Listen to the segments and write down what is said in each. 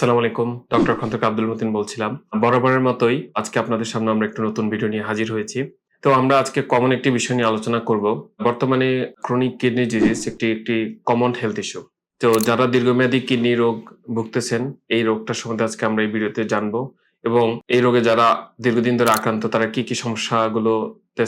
সালাম আলাইকুম, ডক্টর খন্দক আব্দুল মতিন বলছিলাম। বরাবরের মতোই আজকে আপনাদের সামনে আমরা একটা নতুন ভিডিও নিয়ে হাজির হয়েছি। তো আমরা আজকে কমন একটি বিষয় নিয়ে আলোচনা করব। বর্তমানে ক্রনিক কিডনি ডিজিজ একটি একটি কমন হেলথ ইস্যু তো যারা দীর্ঘমেয়াদী কিডনি রোগ ভুগতেছেন, এই রোগটার সম্বন্ধে আজকে আমরা এই ভিডিওতে জানব এবং এই রোগে যারা দীর্ঘদিন ধরে আক্রান্ত, তারা কি কি সমস্যাগুলো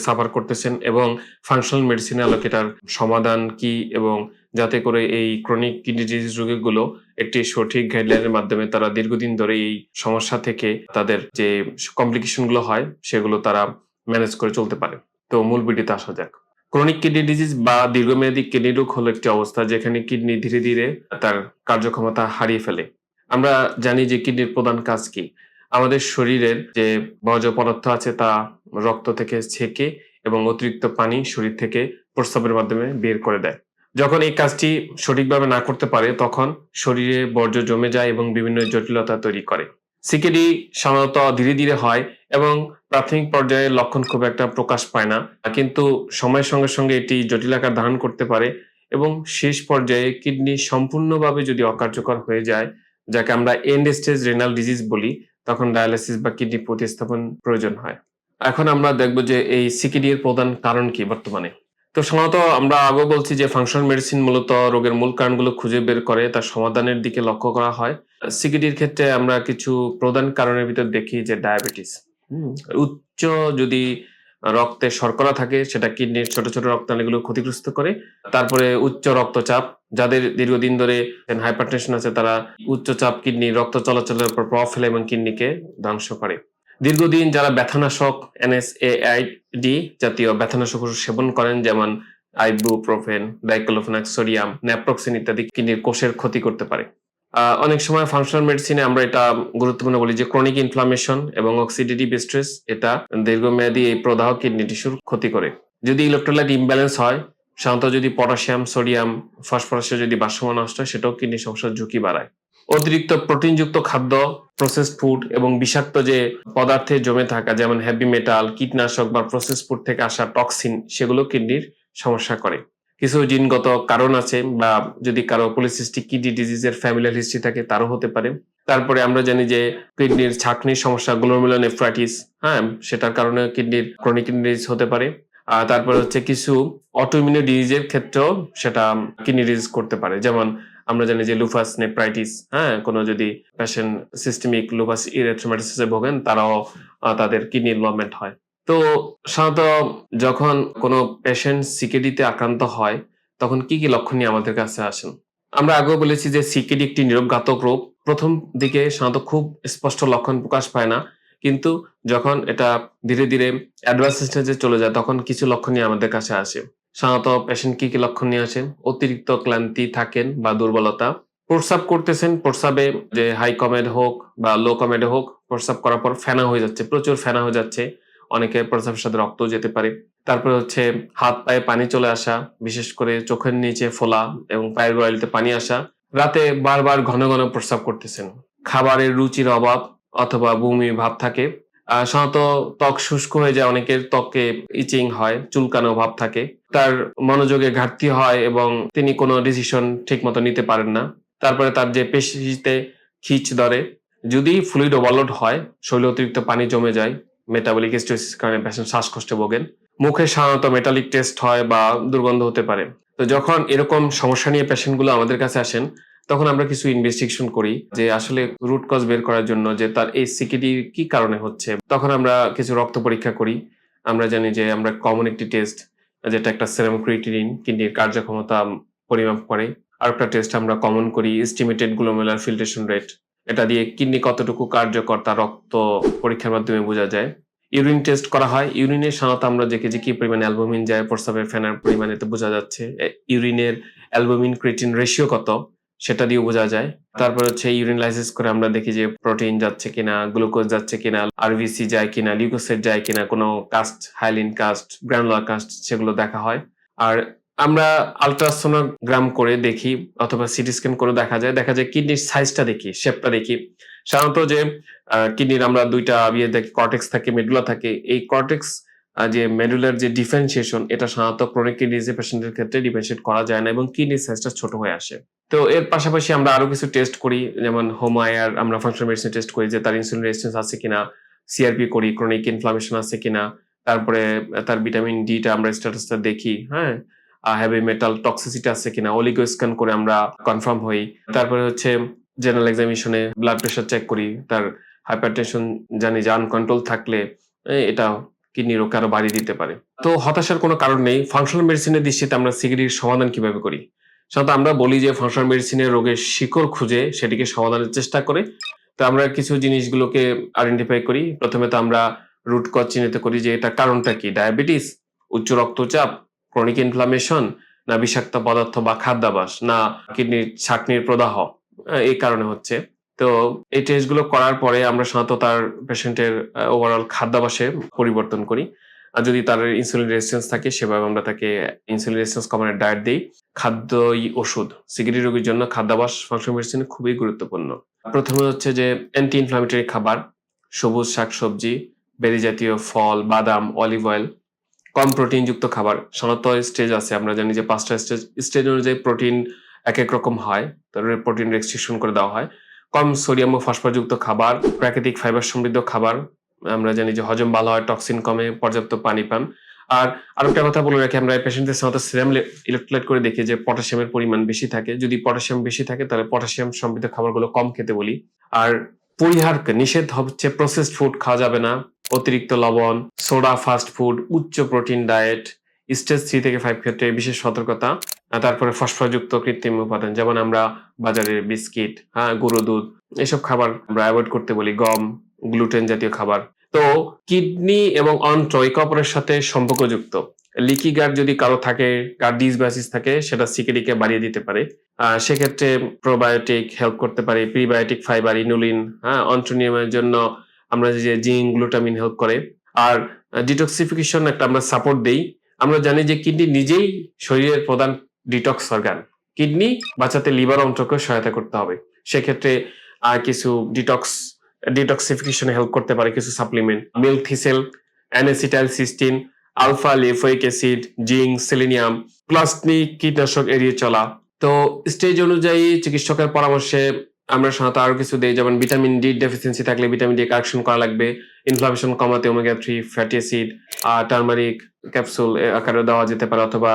সাফার করতেছেন এবং ফাংশনাল মেডিসিনের আলোকে এটার সমাধান কি এবং যাতে করে এই ক্রনিক কিডনি ডিজিজ রোগীগুলো একটি সঠিক গাইডলাইনের মাধ্যমে তারা দীর্ঘদিন ধরে এই সমস্যা থেকে তাদের যে কমপ্লিকেশনগুলো হয়, সেগুলো তারা ম্যানেজ করে চলতে পারে। তো মূল ভিডিওতে আসা যাক। ক্রনিক কিডনি ডিজিজ বা দীর্ঘমেয়াদী কিডনি রোগ হলো একটি অবস্থা যেখানে কিডনি ধীরে ধীরে তার কার্যক্ষমতা হারিয়ে ফেলে। আমরা জানি যে কিডনির প্রধান কাজ কি? আমাদের শরীরের যে বর্জ্য পদার্থ আছে তা রক্ত থেকে ছেঁকে এবং অতিরিক্ত পানি শরীর থেকে প্রস্রাবের মাধ্যমে বের করে দেয়। যখন এই কাজটি সঠিকভাবে না করতে পারে, তখন শরীরে বর্জ্য জমে যায় এবং বিভিন্ন জটিলতা তৈরি করে। সিকেডি সাধারণত ধীরে ধীরে হয় এবং প্রাথমিক পর্যায়ে লক্ষণ খুব একটা প্রকাশ পায় না, কিন্তু সময়ের সঙ্গে সঙ্গে এটি জটিল আকার ধারণ করতে পারে এবং শেষ পর্যায়ে কিডনি সম্পূর্ণভাবে যদি অকার্যকর হয়ে যায়, যাকে আমরা এন্ড স্টেজ রেনাল ডিজিজ বলি, তখন ডায়ালিসিস বা কিডনি প্রতিস্থাপন প্রয়োজন হয়। এখন আমরা দেখব যে এই সিকিডি এর প্রধান কারণ কি বর্তমানে। তো সাধারণত আমরা আগে বলছি যে ফাংশন মেডিসিন মূলত রোগের মূল কারণগুলো খুঁজে বের করে, তার সমাধানের দিকে লক্ষ্য করা হয়। সিকিডির ক্ষেত্রে আমরা কিছু প্রধান কারণের ভিতর দেখি যে ডায়াবেটিস উচ্চ যদি রক্তে শর্করা থাকে, সেটা কিডনির ছোট ছোট রক্তনালীগুলো ক্ষতিগ্রস্ত করে। তারপরে উচ্চ রক্তচাপ, যাদের দীর্ঘদিন ধরে হাইপারটেনশন আছে, তারা উচ্চ চাপ কিডনি, রক্ত চলাচলের উপর প্রভাব ফেলে এবং কিডনিকে ধ্বংস করে। দীর্ঘদিন যারা ব্যথানাশক, এনএসএআইডি জাতীয় ব্যথানাশক ওষুধ সেবন করেন, যেমন আইবুপ্রোফেন, ডাইক্লোফেনাক, সোডিয়াম, ন্যাপ্রক্সিন ইত্যাদি, কিডনির কোষের ক্ষতি করতে পারে। অনেক সময় ফাংশনাল মেডিসিনে আমরা এটা গুরুত্বপূর্ণ বলি যে ক্রনিক ইনফ্লামেশন এবং অক্সিডেটিভ স্ট্রেস এটা দীর্ঘমেয়াদী এই প্রদাহ কিডনি টিস্যুর ক্ষতি করে। যদি ইলেকট্রোলাইট ইমব্যালেন্স হয়, সাধারণত যদি পটাশিয়াম সোডিয়াম ফসফরাসের যদি ভারসাম্য নষ্ট হয়, সেটাও কিডনি সমস্যার ঝুঁকি বাড়ায়। অতিরিক্ত প্রোটিনযুক্ত খাদ্য প্রসেস ফুড এবং বিষাক্ত যে পদার্থে জমে থাকা যেমন হেভি মেটাল কীটনাশক বা প্রসেস ফুড থেকে আসা টক্সিন সেগুলো কিডনির সমস্যা করে। কিছু জিনগত কারণ আছে বা যদি কারও পলিসিস্টিক কিডনি ডিজিজের ফ্যামিলিয়াল হিস্ট্রি থাকে, তারও হতে পারে। তারপরে আমরা জানি যে কিডনির ছাকনির সমস্যা গ্লোমেরুলোনেফ্রাইটিস হ্যাঁ সেটার কারণে কিডনির ক্রনিক কিডনি ডিজিজ হতে পারে। আর তারপরে হচ্ছে কিছু অটোইমিউনি ডিজিজের ক্ষেত্রেও সেটা কিডনি ডিজিজ করতে পারে। যেমন আমরা জানি যে লুফাস নেপ্রাইটিস হ্যাঁ? কোনো যদি পেশেন্ট সিস্টেমিক লুফাস ইরেথ্রোমাটিসে ভোগেন, তারাও তাদের কিডনি ইনভলভমেন্ট হয়। তো সাধারণত যখন কোনো পেশেন্ট সিকেডিতে আক্রান্ত হয়, তখন কি কি লক্ষণ নিয়ে আমাদের কাছে আসেন? আমরা আগেও বলেছি যে সিকেডি একটি নিরবঘাতক রোগ। প্রথম দিকে সাধারণত খুব স্পষ্ট লক্ষণ প্রকাশ পায় না। কিন্তু যখন এটা ধীরে ধীরে অ্যাডভান্স স্টেজে চলে যায়, তখন কিছু লক্ষণ নিয়ে আমাদের কাছে আসে। সাধারণত পেশেন্ট কি কি লক্ষণ নিয়ে আসেন? অতিরিক্ত ক্লান্তি থাকেন বা দুর্বলতা? প্রস্রাব করতেছেন, প্রস্রাবে যে হাই কমেড হোক বা লো কমেডে হোক, প্রস্রাব করার পর ফেনা হয়ে যাচ্ছে, প্রচুর ফেনা হয়ে যাচ্ছে। অনেকে প্রস্রাবের সাথে রক্ত যেতে পারে। তারপরে হচ্ছে হাত পায়ে পানি চলে আসা, বিশেষ করে চোখের নিচে ফোলা এবং পায়ের গোড়ালিতে পানি আসা। রাতে বারবার ঘন ঘন প্রস্রাব করতেছেন। খাবারের রুচির অভাব অথবা বমি ভাব থাকে। সাধারণত ত্বক শুষ্ক হয়ে যায়, অনেকের ত্বকে ইচিং হয়, চুলকানো ভাব থাকে। তার মনোযোগে ঘাটতি হয় এবং তিনি কোনো ডিসিশন ঠিক মতো নিতে পারেন না। তারপরে তার যে পেশিতে খিচ ধরে, যদি ফ্লুইড ওভারলোড হয়, শরীরে অতিরিক্ত পানি জমে যায় মেটাবলিক স্ট্রেসের কারণে পেশেন্ট শ্বাসকষ্টে ভোগেন। মুখে সাধারণত মেটালিক টেস্ট হয় বা দুর্গন্ধ হতে পারে। তো যখন এরকম সমস্যা নিয়ে পেশেন্টগুলো আমাদের কাছে আসেন তখন আমরা কিছু ইনভেস্টিগেশন করি যে আসলে রুট কজ বের করার জন্য যে তার এই সিকিডি কি কারণে হচ্ছে। তখন আমরা কিছু রক্ত পরীক্ষা করি। আমরা জানি যে আমরা কমন একটি টেস্ট যেটা একটা সেরাম কিডনির কার্যক্ষমতা পরিমাপ করে। আর একটা টেস্ট আমরা কমন করি এস্টিমেটেড গ্লোমেলার ফিল্ট্রেশন রেট এটা দিয়ে কিডনি কতটুকু কার্যকর তা রক্ত পরীক্ষার মাধ্যমে বোঝা যায়। ইউরিন টেস্ট করা হয়। ইউরিনের সাধারণত আমরা দেখি যে কি পরিমাণ অ্যালবুমিন যায়, প্রস্রাবের ফেনার পরিমাণ এতে বোঝা যাচ্ছে। ইউরিনের অ্যালবুমিন ক্রিটিন রেশিও কত? সেটা দিয়ে বোঝা যায়। তারপর হচ্ছে ইউরিন লাইসিস করে আমরা দেখি যে প্রোটিন যাচ্ছে কিনা গ্লুকোজ যাচ্ছে কিনা আরবিসি যায় কিনা লিউকোসাইট যায় কিনা কোনো cast hyaline cast granular cast সেগুলো দেখা হয়। আর আমরা আলট্রাসোনোগ্রাম করে দেখি অথবা সিটি স্ক্যান করে দেখা যায়। দেখা যায় কিডনির সাইজটা দেখি শেপটা দেখি। সাধারণত যে কিডনির আমরা দুইটা ইয়ে দেখি কর্টেক্স থাকে মেডুলা থাকে এই কর্টেক্স যে মেডুলার যে ডিফারেন্সিয়েশন এটা সাধারণত ক্রনিক কিডনি ডিজিজ পেশেন্টের ক্ষেত্রে ডিফারেন্সিয়েট করা যায় না এবং কিডনি সাইজটা ছোট হয়ে আসে। তো এর পাশাপাশি আমরা আরও কিছু টেস্ট করি, যেমন হোমায়ার আমরা ফাংশন মেডিসিন টেস্ট করি যে তার ইনসুলিন রেজিস্ট্যান্স আছে কিনা সিআরপি করি ক্রনিক ইনফ্লামেশন আছে কিনা, তারপরে তার ভিটামিন ডিটা আমরা স্ট্যাটাসটা দেখি হ্যাঁ? হেভি মেটাল টক্সিসিটি আছে কিনা অলিগো স্ক্যান করে আমরা কনফার্ম হই। তারপরে হচ্ছে জেনারেল এক্সামিনেশনে ব্লাড প্রেশার চেক করি, তার হাইপারটেনশন জানি যে আনকন্ট্রোল থাকলে এটা কিডনি রোগ আরও বাড়িয়ে দিতে পারে। তো হতাশার কোনো কারণ নেই। ফাংশনাল মেডিসিনের দৃষ্টিতে আমরা সিগড়ির সমাধান কীভাবে করি? সাধারণত আমরা বলি যে ফাংশনাল মেডিসিনের রোগের শিকড় খুঁজে সেটিকে সমাধানের চেষ্টা করে। তো আমরা কিছু জিনিসগুলোকে আইডেন্টিফাই করি। প্রথমে তো আমরা রুট কজ চিহ্নিত করি যে এটা কারণটা কি? ডায়াবেটিস উচ্চ রক্তচাপ ক্রনিক ইনফ্লামেশন না বিষাক্ত পদার্থ বা খাদ্যাভাস, না কিডনির, ছাকনির প্রদাহ এই কারণে হচ্ছে। তো এই টেস্টগুলো করার পরে আমরা সাধারণত তার পেশেন্টের ওভারঅল খাদ্যাভাসে পরিবর্তন করি। আর যদি তার ইনসুলিন রেজিস্ট্যান্স থাকে, সেভাবে আমরা তাকে ইনসুলিন রেজিস্ট্যান্স কমানোর ডায়েট দিই। খাদ্যই ওষুধ। সিগারি রোগীর জন্য খাদ্যাভাস ফাংশন মেডিসিন খুবই গুরুত্বপূর্ণ। প্রথমে হচ্ছে যে অ্যান্টি ইনফ্লামেটরি খাবার, সবুজ শাকসবজি বেরি জাতীয় ফল, বাদাম অলিভ অয়েল কম প্রোটিনযুক্ত খাবার। সাধারণত স্টেজ আছে, আমরা জানি যে পাঁচটা স্টেজ স্টেজ অনুযায়ী প্রোটিন এক এক রকম হয়। তারপরে প্রোটিন রেস্ট্রিকশন করে দেওয়া হয়। কম সোডিয়াম ও ফসফরযুক্ত খাবার, প্রাকৃতিক ফাইবার সমৃদ্ধ খাবার, আমরা জানি যে হজম ভালো হয় টক্সিন কমে, পর্যাপ্ত পানি পান। আর আরেকটা কথা বলে রাখি, আমরা পেশেন্টদের সাথে সিরাম ইলেকট্রোলাইট করে দেখি যে পটাশিয়ামের পরিমাণ বেশি থাকে। যদি পটাশিয়াম বেশি থাকে, তাহলে পটাশিয়াম সমৃদ্ধ খাবারগুলো কম খেতে বলি। আর পরিহার নিষেধ হচ্ছে প্রসেসড ফুড খাওয়া যাবে না। অতিরিক্ত লবণ সোডা ফাস্ট ফুড উচ্চ প্রোটিন ডায়েট স্টেজ থ্রি থেকে ফাইভ ক্ষেত্রে বিশেষ সতর্কতা তারপরে ফসফরযুক্ত কৃত্রিম উপাদান, যেমন আমরা বাজারের বিস্কিট হ্যাঁ গরু দুধ, এসব খাবার আমরা অ্যাভয়েড করতে বলি, গম গ্লুটেন জাতীয় খাবার। তো কিডনি এবং অন্ত্র একে অপরের সাথে সম্পর্কযুক্ত। লিকি গার্ড যদি কারও থাকে গার্ড ডিসবাসিস থাকে, সেটা সিকিডিকে বাড়িয়ে দিতে পারে। সেক্ষেত্রে প্রোবায়োটিক হেল্প করতে পারে প্রিবায়োটিক ফাইবার ইনুলিন হ্যাঁ অন্ত্র নিয়মের জন্য আমরা যে জিঙ্ক গ্লুটামিন হেল্প করে। আর ডিটক্সিফিকেশন একটা আমরা সাপোর্ট দেই। আমরা জানি যে কিডনি নিজেই শরীরের প্রধান ডিটক্স অর্গান কিডনি বাঁচাতে লিভার অন্ত্রকে সহায়তা করতে হবে। সেক্ষেত্রে আর কিছু ডিটক্স ডিটক্সিফিকেশনে হেল্প করতে পারে কিছু supplement milk thistle N acetyl cysteine alpha lipoic acid zinc selenium plastic কীটনাশক এড়িয়ে চলা। তো স্টেজ অনুযায়ী চিকিৎসকের পরামর্শে আমরা সাধারণত আরও কিছু দিই, যেমন ভিটামিন ডি ডেফিসিয়েন্সি থাকলে ভিটামিন ডি কারেকশন করা লাগবে। ইনফ্লামেশন কমাতে omega three fatty acid turmeric capsule আকারে দেওয়া যেতে পারে অথবা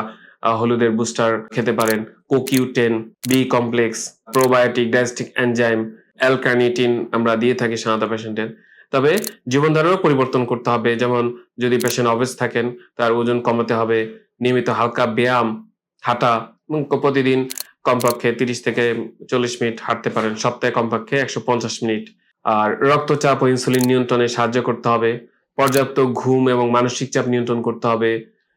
হলুদের বুস্টার খেতে পারেন। CoQ ten B complex, probiotic diastatic enzyme, L carnitine আমরা দিয়ে থাকি সাধারণত পেশেন্টের। তবে জীবনধারারও পরিবর্তন করতে হবে। যেমন, যদি পেশেন্ট অবেস থাকেন, তার ওজন কমাতে হবে, নিয়মিত হালকা ব্যায়াম, হাঁটা প্রতিদিন কমপক্ষে তিরিশ থেকে চল্লিশ মিনিট হাঁটতে পারেন। সপ্তাহে কমপক্ষে একশো পঞ্চাশ মিনিট। আর রক্তচাপ ও ইনসুলিন নিয়ন্ত্রণে সাহায্য করতে হবে। পর্যাপ্ত ঘুম এবং মানসিক চাপ নিয়ন্ত্রণ করতে হবে।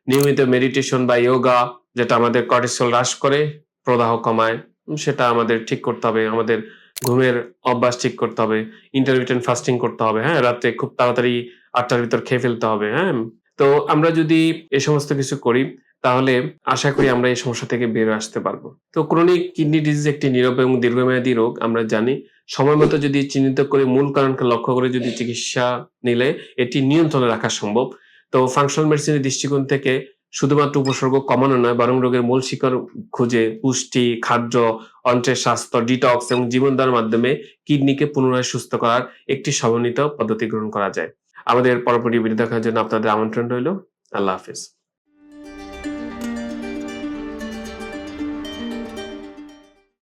নিয়মিত মেডিটেশন বা যোগা যেটা আমাদের কর্টিসল হ্রাস করে, প্রদাহ কমায় সেটা আমাদের ঠিক করতে হবে। আমাদের ঘুমের অভ্যাস ঠিক করতে হবে। ইন্টারমিটেন্ট ফাস্টিং করতে হবে হ্যাঁ? রাত্রে খুব তাড়াতাড়ি আটটার ভিতর খেয়ে ফেলতে হবে হ্যাঁ? তো আমরা যদি এ সমস্ত কিছু করি, তাহলে আশা করি আমরা এই সমস্যা থেকে বেরো আসতে পারব। তো ক্রনিক কিডনি ডিজিজ একটি নীরব এবং দীর্ঘমেয়াদী রোগ, আমরা জানি। সময় মতো যদি চিহ্নিত করে মূল কারণকে লক্ষ্য করে যদি চিকিৎসা নিলে এটি নিয়ন্ত্রণে রাখা সম্ভব। তো ফাংশনাল মেডিসিনের দৃষ্টিকোণ থেকে শুধুমাত্র উপসর্গ কমানো নয়, বরং রোগের মূল শিকড় খুঁজে, পুষ্টি, খাদ্য, অন্ত্রের স্বাস্থ্য ডিটক্স এবং জীবনধারার মাধ্যমে কিডনিকে পুনরায় সুস্থ করার একটি সমন্বিত পদ্ধতি গ্রহণ করা যায়। আমাদের পরবর্তী ভিডিও দেখার জন্য আপনাদের আমন্ত্রণ রইল। আল্লাহ হাফিজ।